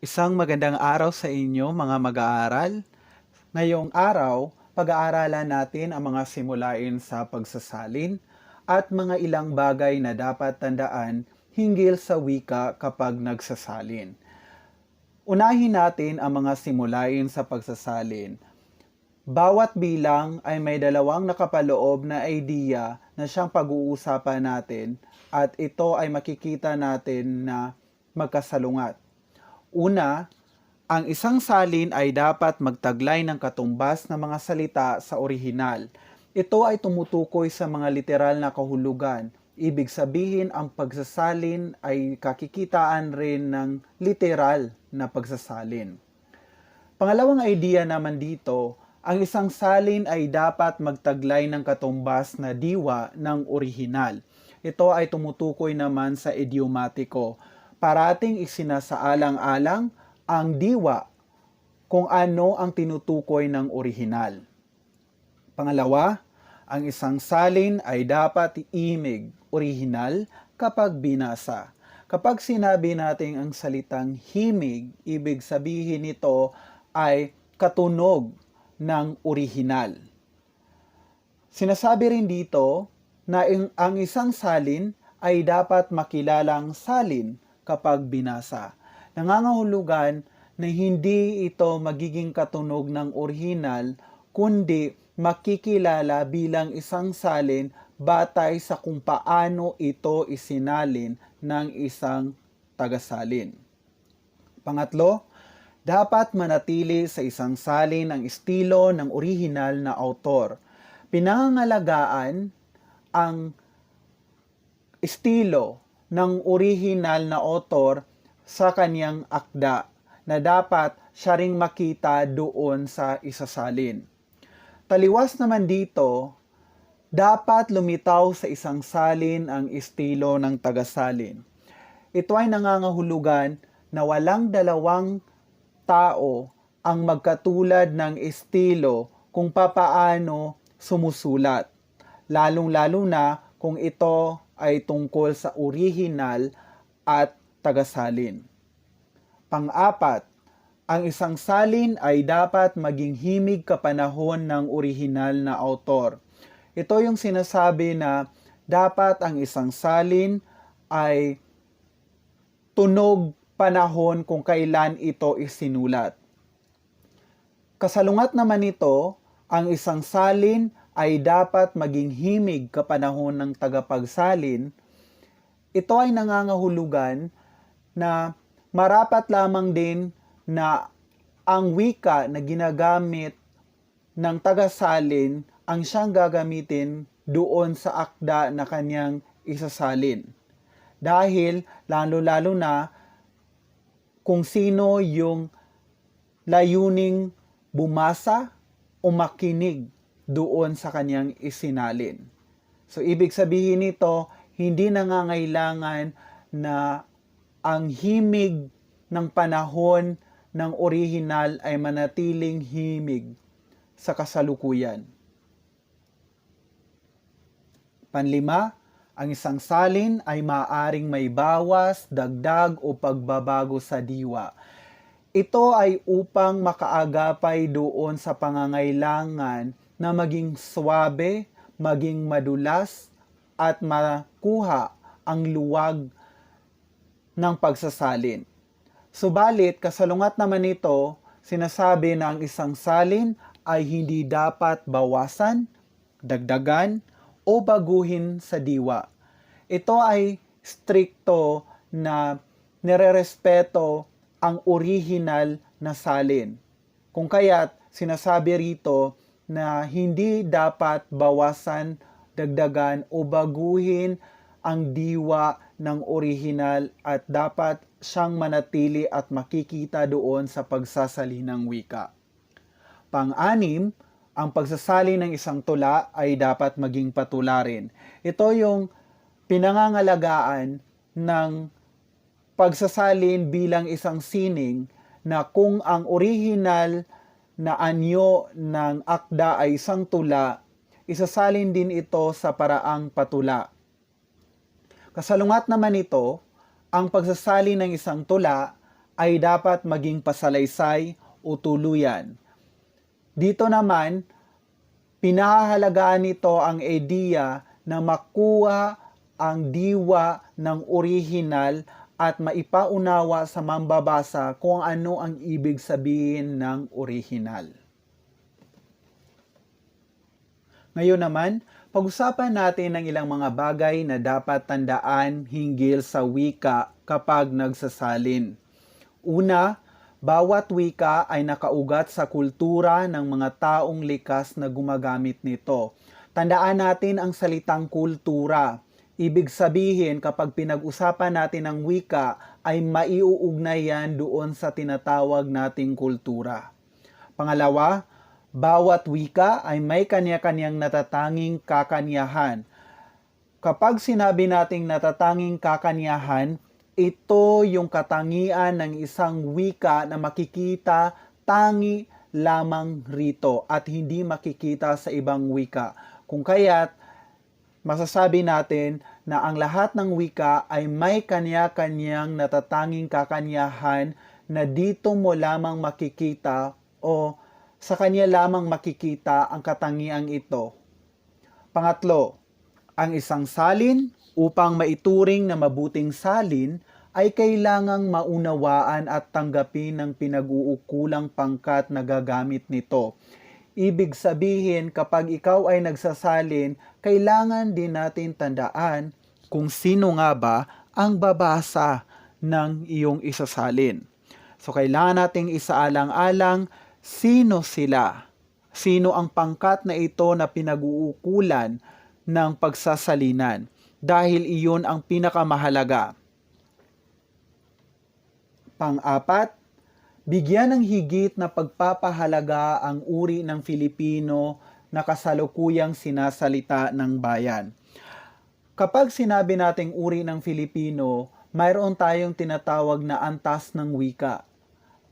Isang magandang araw sa inyo mga mag-aaral. Ngayong araw, pag-aaralan natin ang mga simulain sa pagsasalin at mga ilang bagay na dapat tandaan hinggil sa wika kapag nagsasalin. Unahin natin ang mga simulain sa pagsasalin. Bawat bilang ay may dalawang nakapaloob na idea na siyang pag-uusapan natin at ito ay makikita natin na magkasalungat. Una, ang isang salin ay dapat magtaglay ng katumbas ng mga salita sa orihinal. Ito ay tumutukoy sa mga literal na kahulugan. Ibig sabihin, ang pagsasalin ay kakikitaan rin ng literal na pagsasalin. Pangalawang idea naman dito, ang isang salin ay dapat magtaglay ng katumbas na diwa ng orihinal. Ito ay tumutukoy naman sa idiomatiko. Parating isinasaalang-alang ang diwa kung ano ang tinutukoy ng orihinal. Pangalawa, ang isang salin ay dapat imig, orihinal, kapag binasa. Kapag sinabi natin ang salitang himig, ibig sabihin nito ay katunog ng orihinal. Sinasabi rin dito na ang isang salin ay dapat makilalang salin kapag binasa. Nangangahulugan na hindi ito magiging katunog ng orihinal, kundi makikilala bilang isang salin batay sa kung paano ito isinalin ng isang tagasalin. Pangatlo, dapat manatili sa isang salin ang estilo ng orihinal na autor. Pinangangalagaan ang estilo ng orihinal na author sa kanyang akda na dapat siya ring makita doon sa isasalin. Taliwas naman dito, dapat lumitaw sa isang salin ang estilo ng tagasalin. Ito ay nangangahulugan na walang dalawang tao ang magkatulad ng estilo kung papaano sumusulat, lalong-lalo na kung ito ay tungkol sa orihinal at tagasalin. Pang-apat, ang isang salin ay dapat maging himig kapanahon ng orihinal na autor. Ito yung sinasabi na dapat ang isang salin ay tunog panahon kung kailan ito isinulat. Kasalungat naman ito, ang isang salin ay dapat maging himig kapanahon ng tagapagsalin. Ito ay nangangahulugan na marapat lamang din na ang wika na ginagamit ng tagasalin ang siyang gagamitin doon sa akda na kanyang isasalin. Dahil lalo-lalo na kung sino yung layuning bumasa o makinig doon sa kanyang isinalin. So ibig sabihin nito, hindi nangangailangan na ang himig ng panahon ng orihinal ay manatiling himig sa kasalukuyan. Panlima, ang isang salin ay maaring may bawas, dagdag o pagbabago sa diwa. Ito ay upang makaagapay doon sa pangangailangan na maging swabe, maging madulas, at makuha ang luwag ng pagsasalin. Subalit, kasalungat naman ito, sinasabi na ang isang salin ay hindi dapat bawasan, dagdagan, o baguhin sa diwa. Ito ay strikto na nirerespeto ang original na salin. Kung kaya't sinasabi rito na hindi dapat bawasan, dagdagan o baguhin ang diwa ng orihinal at dapat siyang manatili at makikita doon sa pagsasali ng wika. Pang-anim, ang pagsasali ng isang tula ay dapat maging patularin. Ito yung pinangangalagaan ng pagsasalin bilang isang sining na kung ang orihinal na anyo ng akda ay isang tula, isasalin din ito sa paraang patula. Kasalungat naman ito, ang pagsasali ng isang tula ay dapat maging pasalaysay o tuluyan. Dito naman, pinahahalagaan nito ang ideya na makuha ang diwa ng orihinal at maipaunawa sa mambabasa kung ano ang ibig sabihin ng orihinal. Ngayon naman, pag-usapan natin ng ilang mga bagay na dapat tandaan hinggil sa wika kapag nagsasalin. Una, bawat wika ay nakaugat sa kultura ng mga taong likas na gumagamit nito. Tandaan natin ang salitang kultura. Ibig sabihin kapag pinag-usapan natin ang wika ay maiuugnay yan doon sa tinatawag nating kultura. Pangalawa, bawat wika ay may kanya-kanyang natatanging kakanyahan. Kapag sinabi nating natatanging kakanyahan, ito yung katangian ng isang wika na makikita tangi lamang rito at hindi makikita sa ibang wika. Kung kaya't masasabi natin na ang lahat ng wika ay may kanya-kanyang natatanging kakanyahan na dito mo lamang makikita o sa kanya lamang makikita ang katangiang ito. Pangatlo, ang isang salin upang maituring na mabuting salin ay kailangang maunawaan at tanggapin ng pinag-uukulang pangkat na gagamit nito. Ibig sabihin, kapag ikaw ay nagsasalin, kailangan din natin tandaan kung sino nga ba ang babasa ng iyong isasalin. So, kailangan nating isaalang-alang sino sila. Sino ang pangkat na ito na pinag-uukulan ng pagsasalinan dahil iyon ang pinakamahalaga. Pang-apat, bigyan ng higit na pagpapahalaga ang uri ng Filipino na kasalukuyang sinasalita ng bayan. Kapag sinabi nating uri ng Filipino, mayroon tayong tinatawag na antas ng wika.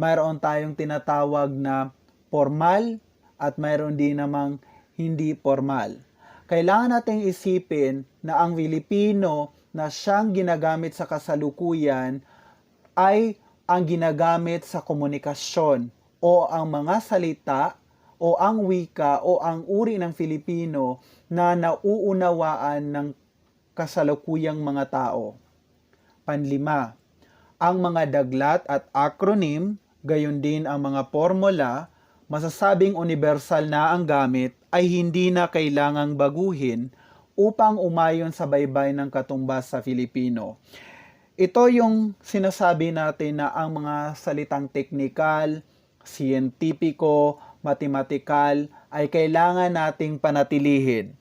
Mayroon tayong tinatawag na formal at mayroon din namang hindi formal. Kailangan nating isipin na ang Filipino na siyang ginagamit sa kasalukuyan ay ang ginagamit sa komunikasyon o ang mga salita o ang wika o ang uri ng Filipino na nauunawaan ng kasalukuyang mga tao. Panlima, ang mga daglat at acronym, gayon din ang mga formula, masasabing universal na ang gamit ay hindi na kailangang baguhin upang umayon sa baybay ng katumbas sa Filipino. Ito yung sinasabi natin na ang mga salitang teknikal, siyentipiko, matematikal ay kailangan nating panatilihin.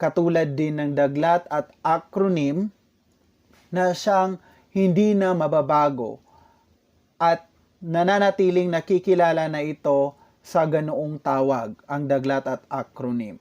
Katulad din ng daglat at acronym na siyang hindi na mababago at nananatiling nakikilala na ito sa ganoong tawag, ang daglat at acronym.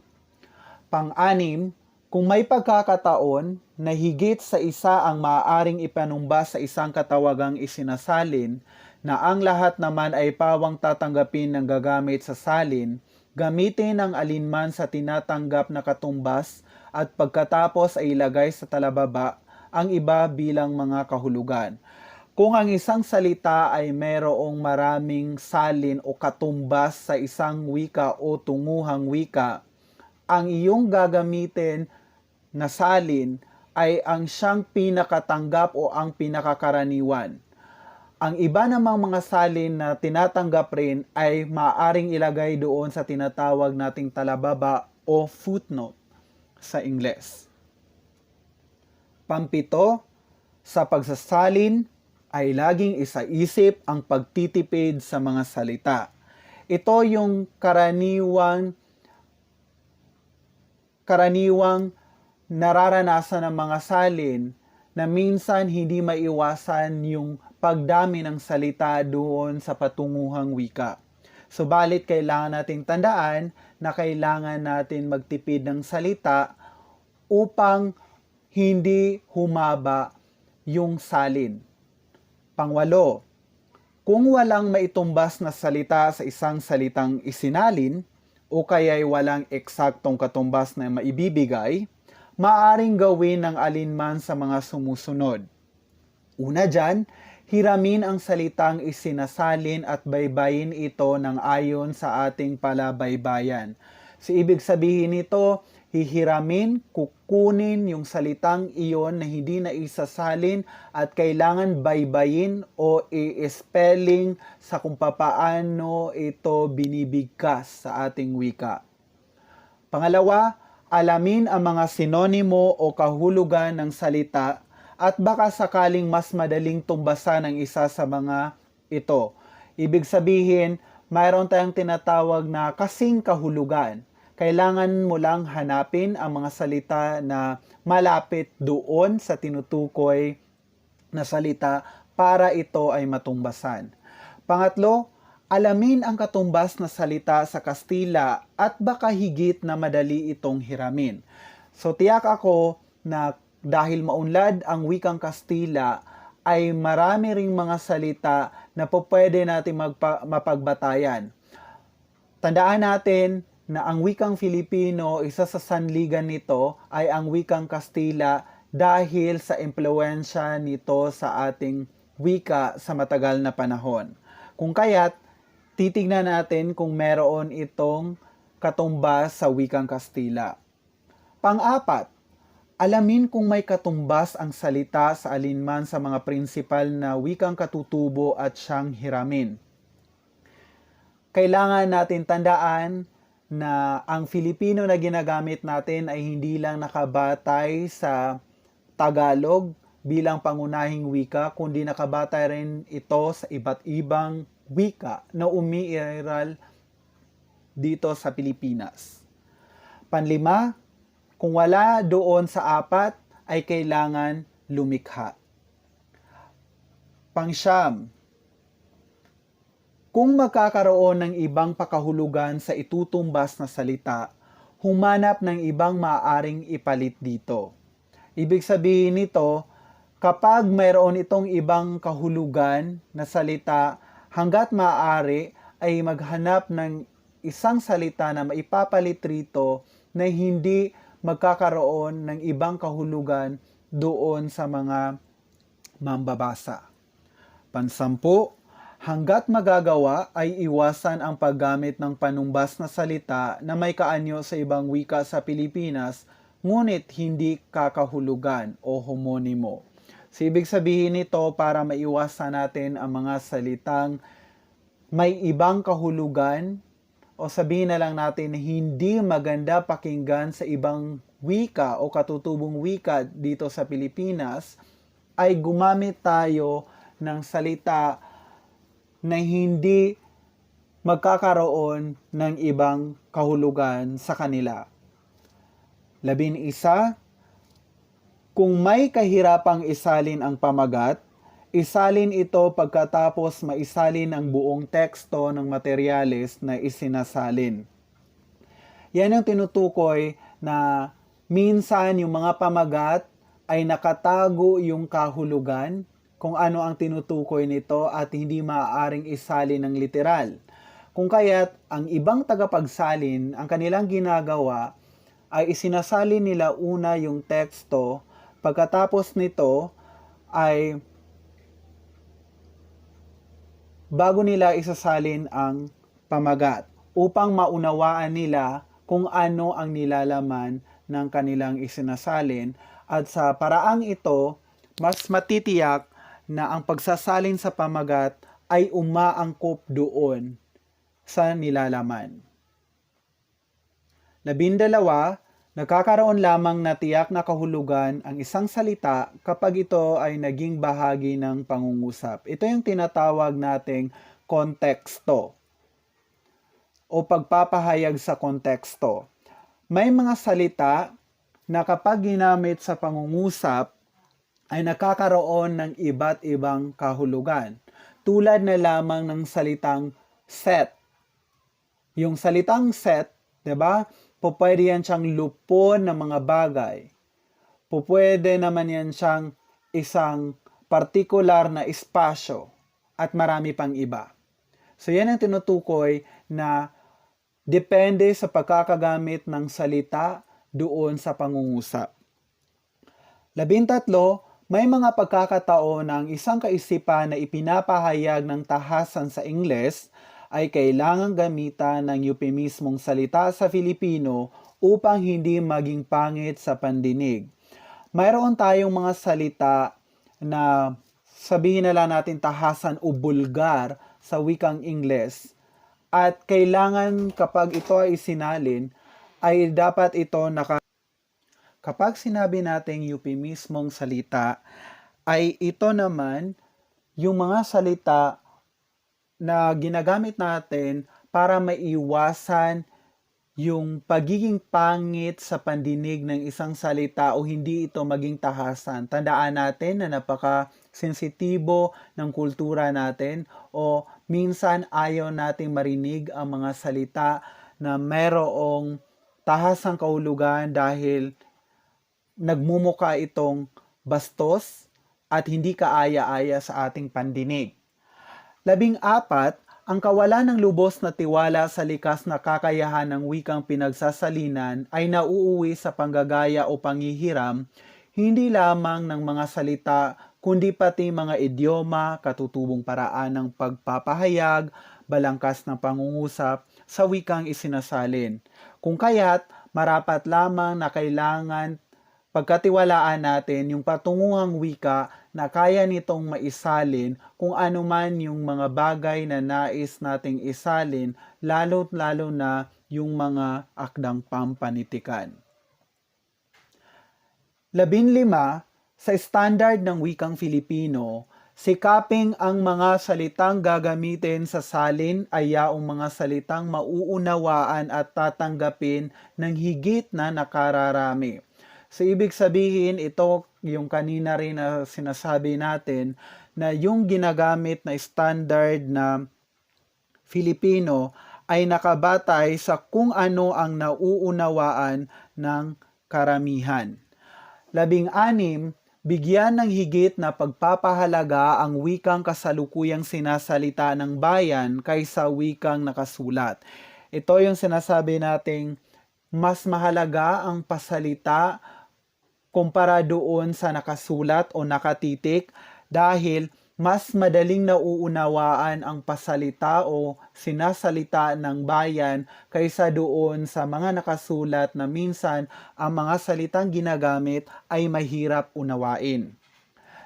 Pang-anim, kung may pagkakataon na higit sa isa ang maaaring ipanumbas sa isang katawagang isinasalin na ang lahat naman ay pawang tatanggapin ng gagamit sa salin, gamitin ang alinman sa tinatanggap na katumbas at pagkatapos ay ilagay sa talababa ang iba bilang mga kahulugan. Kung ang isang salita ay mayroong maraming salin o katumbas sa isang wika o tunguhang wika, ang iyong gagamitin na salin ay ang siyang pinakatanggap o ang pinakakaraniwan. Ang iba namang mga salin na tinatanggap rin ay maaring ilagay doon sa tinatawag nating talababa o footnote sa Ingles. Pampito, sa pagsasalin ay laging isaisip ang pagtitipid sa mga salita. Ito yung karaniwang karaniwang nararanasan ng mga salin na minsan hindi maiwasan yung pagdami ng salita doon sa patunguhang wika. Subalit kailangan nating tandaan na kailangan natin magtipid ng salita upang hindi humaba yung salin. Pangwalo, kung walang maitumbas na salita sa isang salitang isinalin o kaya'y walang eksaktong katumbas na maibibigay, maaring gawin ng alinman sa mga sumusunod. Una dyan, hiramin ang salitang isinasalin at baybayin ito ng ayon sa ating palabaybayan. So, ibig sabihin nito, hihiramin, kukunin yung salitang iyon na hindi na isasalin at kailangan baybayin o i-spelling sa kung papaano ito binibigkas sa ating wika. Pangalawa, alamin ang mga sinonimo o kahulugan ng salita at baka sakaling mas madaling tumbasan ang isa sa mga ito. Ibig sabihin, mayroon tayong tinatawag na kasing kahulugan. Kailangan mo lang hanapin ang mga salita na malapit doon sa tinutukoy na salita para ito ay matumbasan. Pangatlo, alamin ang katumbas na salita sa Kastila at baka higit na madali itong hiramin. So tiyak ako na dahil maunlad ang wikang Kastila ay marami ring mga salita na po pwede natin magpa- mapagbatayan. Tandaan natin na ang wikang Filipino, isa sa sanligan nito ay ang wikang Kastila dahil sa impluensya nito sa ating wika sa matagal na panahon. Kung kaya't, titignan natin kung meron itong katumbas sa wikang Kastila. Pang-apat, alamin kung may katumbas ang salita sa alinman sa mga prinsipal na wikang katutubo at siyang hiramin. Kailangan natin tandaan na ang Filipino na ginagamit natin ay hindi lang nakabatay sa Tagalog bilang pangunahing wika, kundi nakabatay rin ito sa iba't ibang wika na umiiral dito sa Pilipinas. Panlima, kung wala doon sa apat, ay kailangan lumikha. Pangsyam, kung magkakaroon ng ibang pakahulugan sa itutumbas na salita, humanap ng ibang maaring ipalit dito. Ibig sabihin nito, kapag mayroon itong ibang kahulugan na salita, hanggat maaari ay maghanap ng isang salita na maipapalit rito na hindi magkakaroon ng ibang kahulugan doon sa mga mambabasa. Pansampu, hanggat magagawa ay iwasan ang paggamit ng panumbas na salita na may kaanyo sa ibang wika sa Pilipinas ngunit hindi kakahulugan o homonimo. So, ibig sabihin nito para maiwasan natin ang mga salitang may ibang kahulugan o sabihin na lang natin hindi maganda pakinggan sa ibang wika o katutubong wika dito sa Pilipinas ay gumamit tayo ng salita na hindi magkakaroon ng ibang kahulugan sa kanila. Labin isa, kung may kahirapang isalin ang pamagat, isalin ito pagkatapos maisalin ang buong teksto ng materyales na isinasalin. Yan ang tinutukoy na minsan yung mga pamagat ay nakatago yung kahulugan kung ano ang tinutukoy nito at hindi maaaring isalin ng literal. Kung kaya't ang ibang tagapagsalin, ang kanilang ginagawa ay isinasalin nila una yung teksto, pagkatapos nito ay bago nila isasalin ang pamagat upang maunawaan nila kung ano ang nilalaman ng kanilang isinasalin at sa paraang ito, mas matitiyak na ang pagsasalin sa pamagat ay umaangkop doon sa nilalaman. Labindalawa, nagkakaroon lamang na tiyak na kahulugan ang isang salita kapag ito ay naging bahagi ng pangungusap. Ito yung tinatawag nating konteksto o pagpapahayag sa konteksto. May mga salita na kapag ginamit sa pangungusap ay nakakaroon ng iba't ibang kahulugan. Tulad na lamang ng salitang set. Yung salitang set, 'di ba? Pupwede yan siyang lupon ng mga bagay. Pupwede naman yan siyang isang partikular na espasyo at marami pang iba. So yan ang tinutukoy na depende sa pagkakagamit ng salita doon sa pangungusap. Labintatlo, May mga pagkakataon ang isang kaisipan na ipinapahayag ng tahasan sa Ingles ay kailangang gamitan ng euphemismong salita sa Filipino upang hindi maging pangit sa pandinig. Mayroon tayong mga salita na sabihin na lang natin tahasan o bulgar sa wikang Ingles. At kailangan kapag ito ay isinalin, ay dapat ito naka Kapag sinabi nating euphemismong salita, ay ito naman yung mga salita na ginagamit natin para maiwasan yung pagiging pangit sa pandinig ng isang salita o hindi ito maging tahasan. Tandaan natin na napaka-sensitibo ng kultura natin o minsan ayaw nating marinig ang mga salita na merong tahasang kahulugan dahil nagmumuka itong bastos at hindi kaaya-aya sa ating pandinig. Labing apat, ang kawalan ng lubos na tiwala sa likas na kakayahan ng wikang pinagsasalinan ay nauuwi sa panggagaya o panghihiram, hindi lamang ng mga salita, kundi pati mga idioma, katutubong paraan ng pagpapahayag, balangkas ng pangungusap sa wikang isinasalin. Kung kaya't, marapat lamang na kailangan pagkatiwalaan natin yung patunguhang wika na kaya nitong maisalin kung ano man yung mga bagay na nais nating isalin, lalo't lalo na yung mga akdang pampanitikan. Labinlima, sa standard ng wikang Filipino, sikaping ang mga salitang gagamitin sa salin ay yaong mga salitang mauunawaan at tatanggapin ng higit na nakararami. So, ibig sabihin, ito yung kanina rin na sinasabi natin na yung ginagamit na standard na Filipino ay nakabatay sa kung ano ang nauunawaan ng karamihan. Labing anim, bigyan ng higit na pagpapahalaga ang wikang kasalukuyang sinasalita ng bayan kaysa wikang nakasulat. Ito yung sinasabi nating mas mahalaga ang pasalita kumpara doon sa nakasulat o nakatitik dahil mas madaling nauunawaan ang pasalita o sinasalita ng bayan kaysa doon sa mga nakasulat na minsan ang mga salitang ginagamit ay mahirap unawain.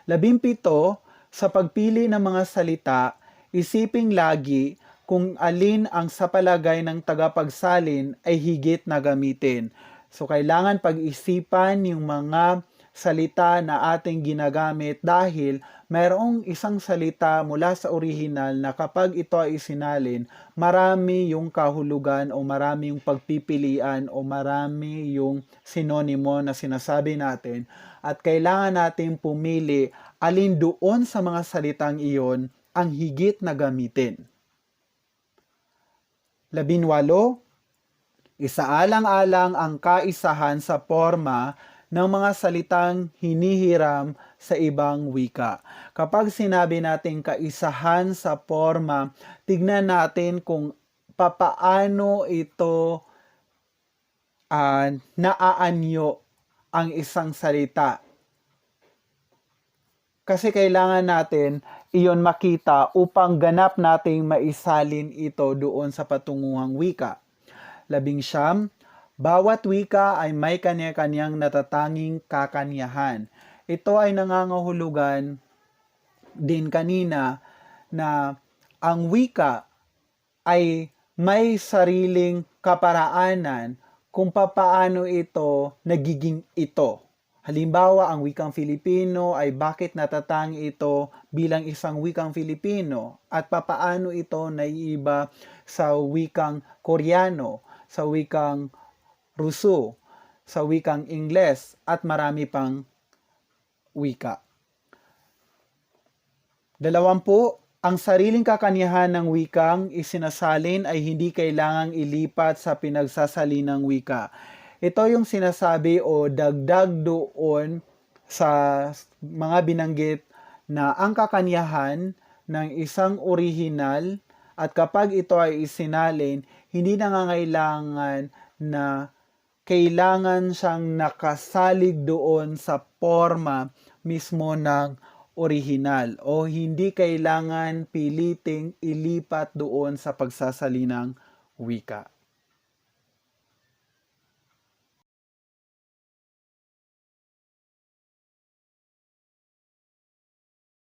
Labimpito, sa pagpili ng mga salita, isiping lagi kung alin ang sa palagay ng tagapagsalin ay higit na gamitin. So, kailangan pag-isipan yung mga salita na ating ginagamit dahil mayroong isang salita mula sa orihinal na kapag ito ay isinalin, marami yung kahulugan o marami yung pagpipilian o marami yung sinonimo na sinasabi natin at kailangan natin pumili alin doon sa mga salitang iyon ang higit na gamitin. Labinwalo, isaalang-alang ang kaisahan sa forma ng mga salitang hinihiram sa ibang wika. Kapag sinabi natin kaisahan sa forma, tignan natin kung papaano ito uh, naaanyo ang isang salita. Kasi kailangan natin iyon makita upang ganap nating maisalin ito doon sa patunguhang wika. Labing siyam, bawat wika ay may kanya-kanyang natatanging kakanyahan. Ito ay nangangahulugan din kanina na ang wika ay may sariling kaparaanan kung papaano ito nagiging ito. Halimbawa, ang wikang Filipino ay bakit natatangi ito bilang isang wikang Filipino at papaano ito naiiba sa wikang Koreano, sa wikang Ruso, sa wikang Ingles, at marami pang wika. Dalawampu, ang sariling kakanyahan ng wikang isinasalin ay hindi kailangang ilipat sa pinagsasalinang wika. Ito yung sinasabi o dagdag doon sa mga binanggit na ang kakanyahan ng isang orihinal at kapag ito ay isinalin, hindi nangangailangan na kailangan siyang nakasalig doon sa forma, mismo ng orihinal o hindi kailangan piliting ilipat doon sa pagsasalinang wika.